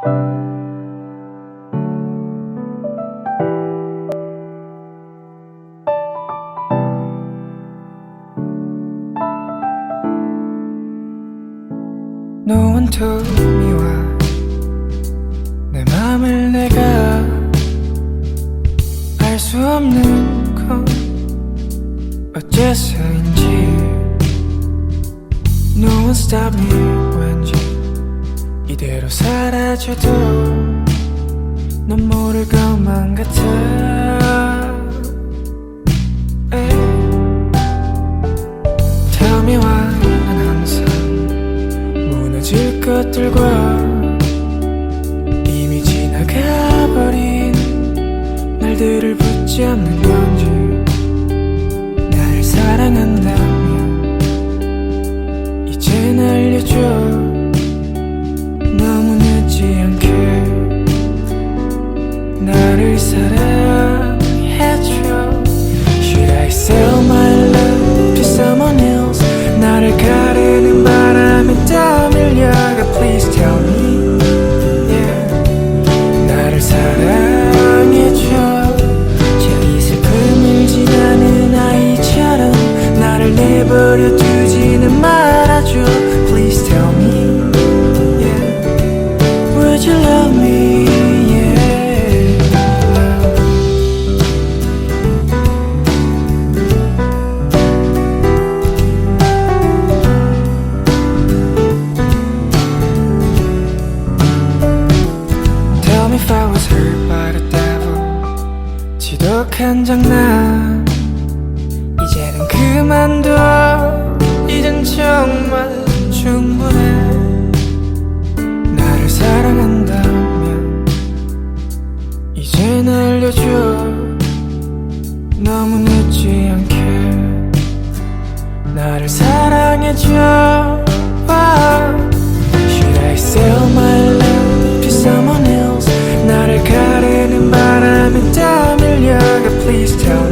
No one told 지독한 장난. 이제는 그만둬. 이젠 정말 충분해. 나를 사랑한다면 이제 날려줘. 너무 늦지 않게 나를 사랑해줘. junior please tell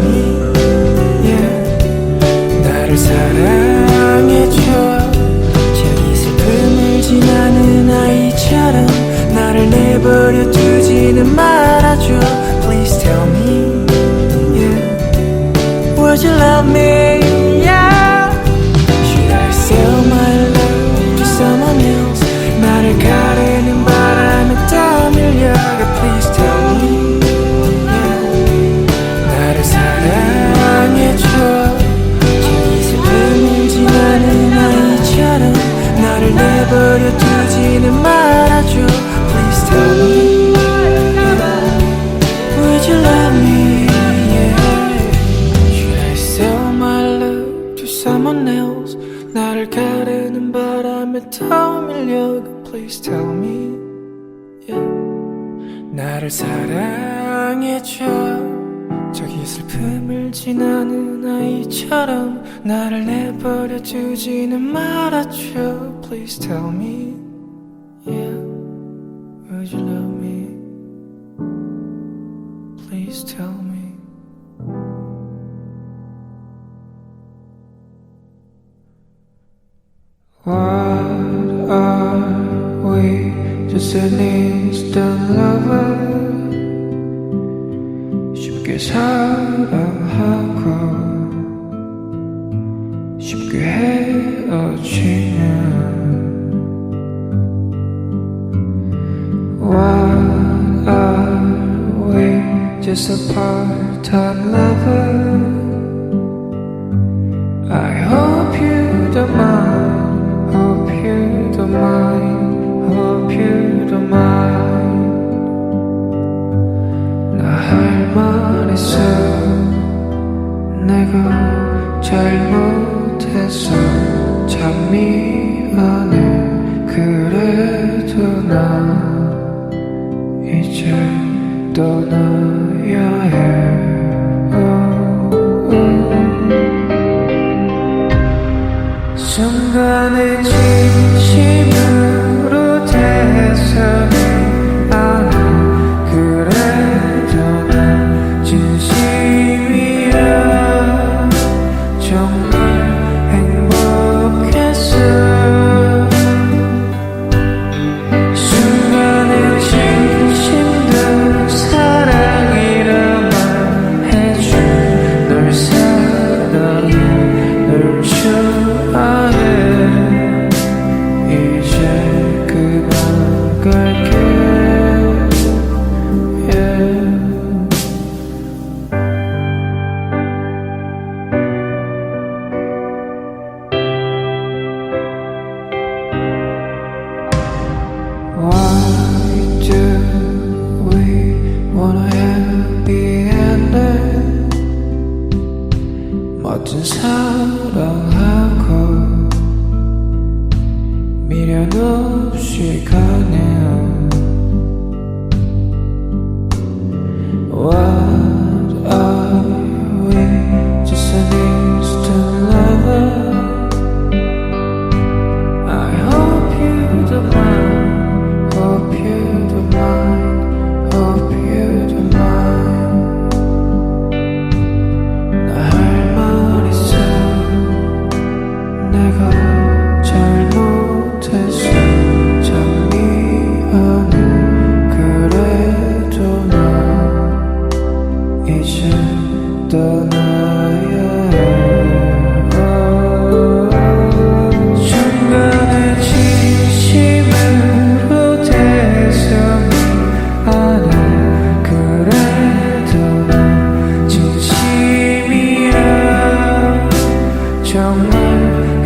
나를 사랑해줘 저기 슬픔을 지나는 아이처럼 나를 내버려 두지는 말아줘 Please tell me Yeah Would you love me Please tell me What are we? Just an instant lover 쉽게 사랑하고 쉽게 헤어지면 Why are we just apart time lovers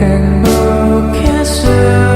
and no cancer.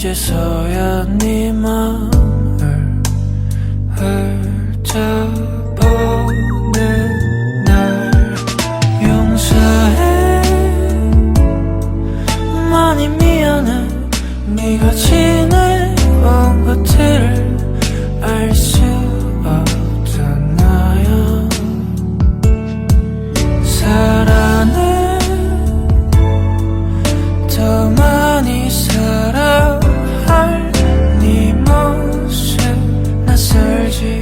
이제서야 네맘 magic.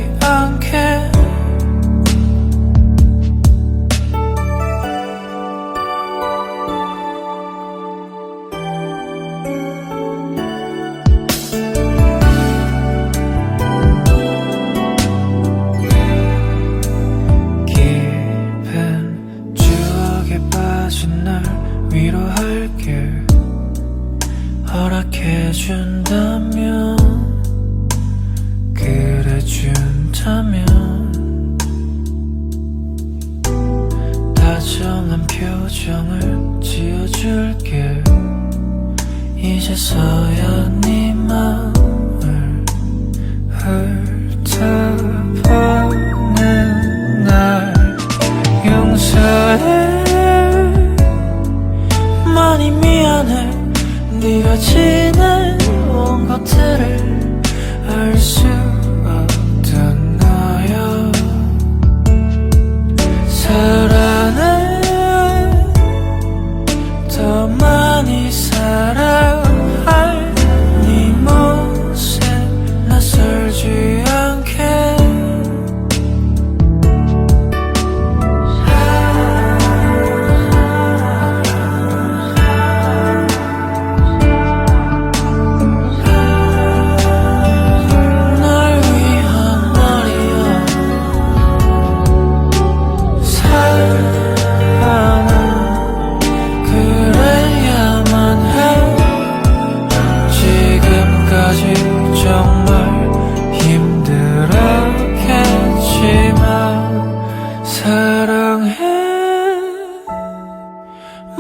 줄게. 이제서야 네맘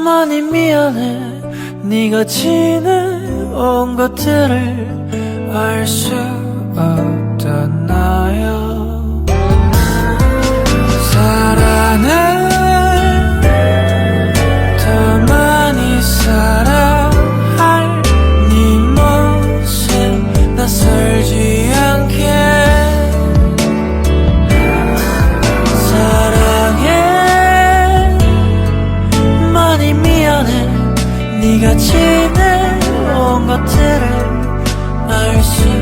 많이 미안해. 네가 지내온 것들을 알 수 없던 나야 사랑해 사람 알수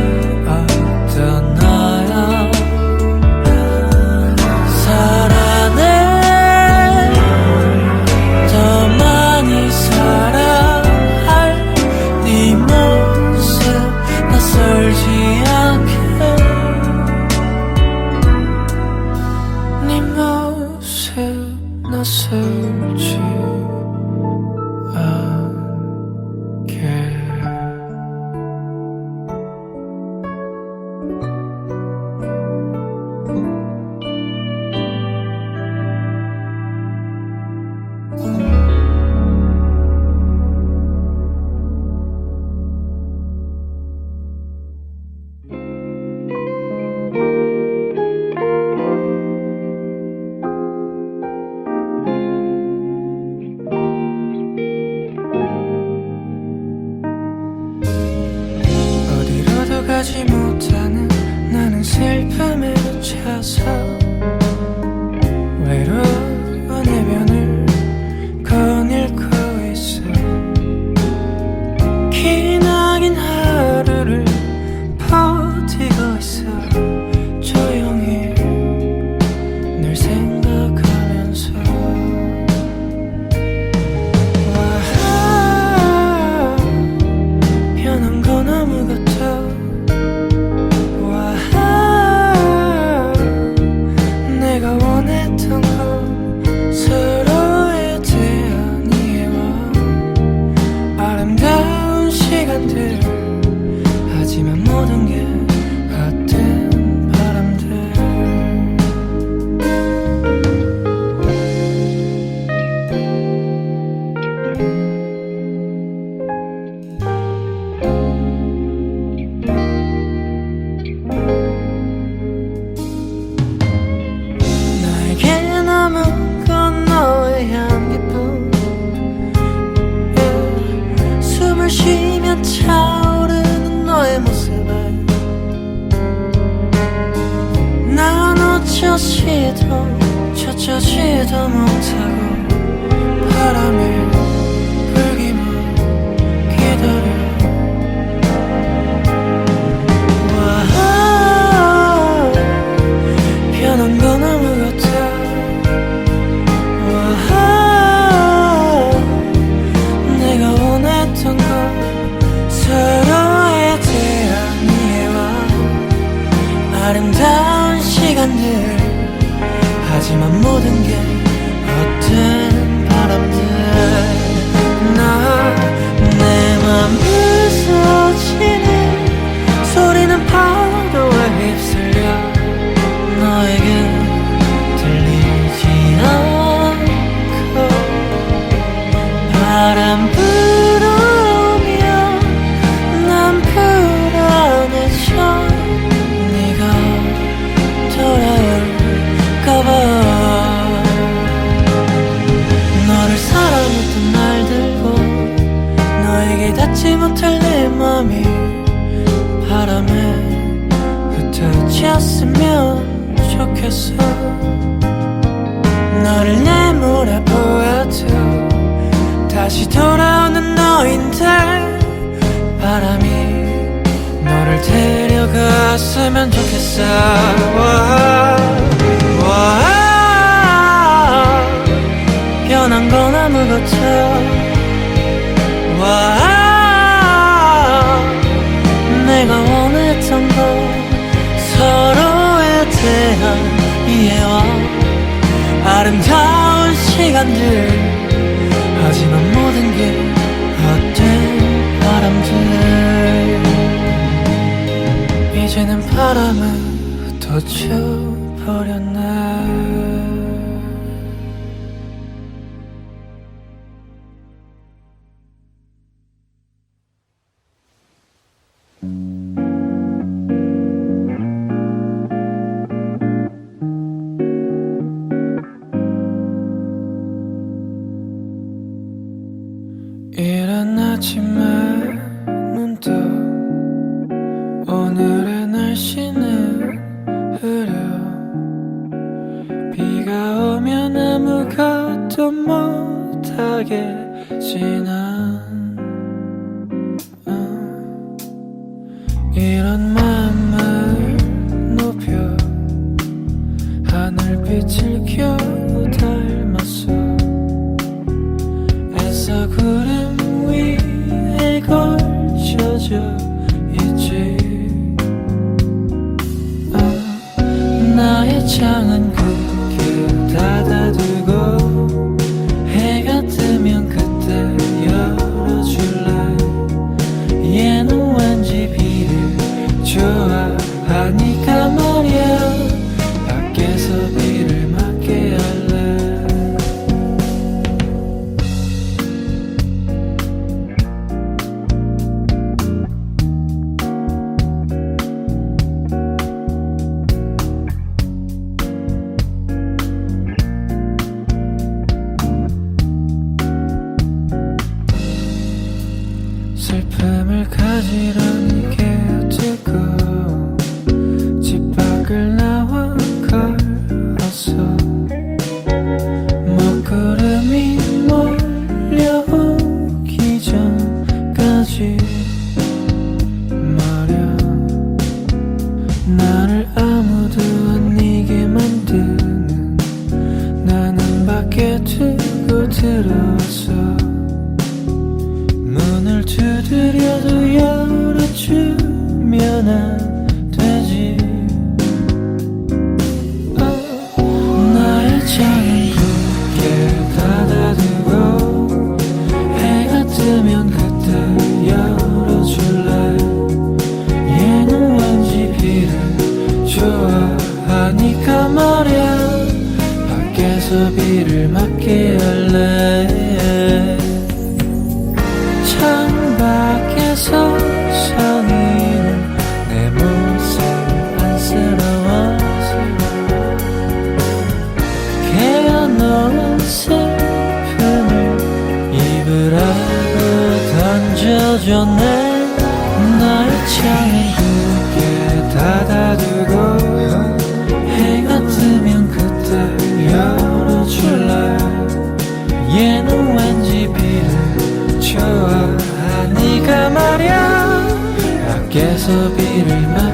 다시 돌아오는 너인데 바람이 너를 데려갔으면 좋겠어. 와, 와, 변한 건 아무것도. 와, 내가 원했던 건 서로에 대한 이해와 아름다운 시간들. 바람에 터져버렸네. 어쩌면 아무것도 못하게 지나. 어. 이런 마음을 높여 하늘빛을 겨우 닮았어. 애써 구름 위에 걸쳐져 있지. 어. 나의 창은 sabirim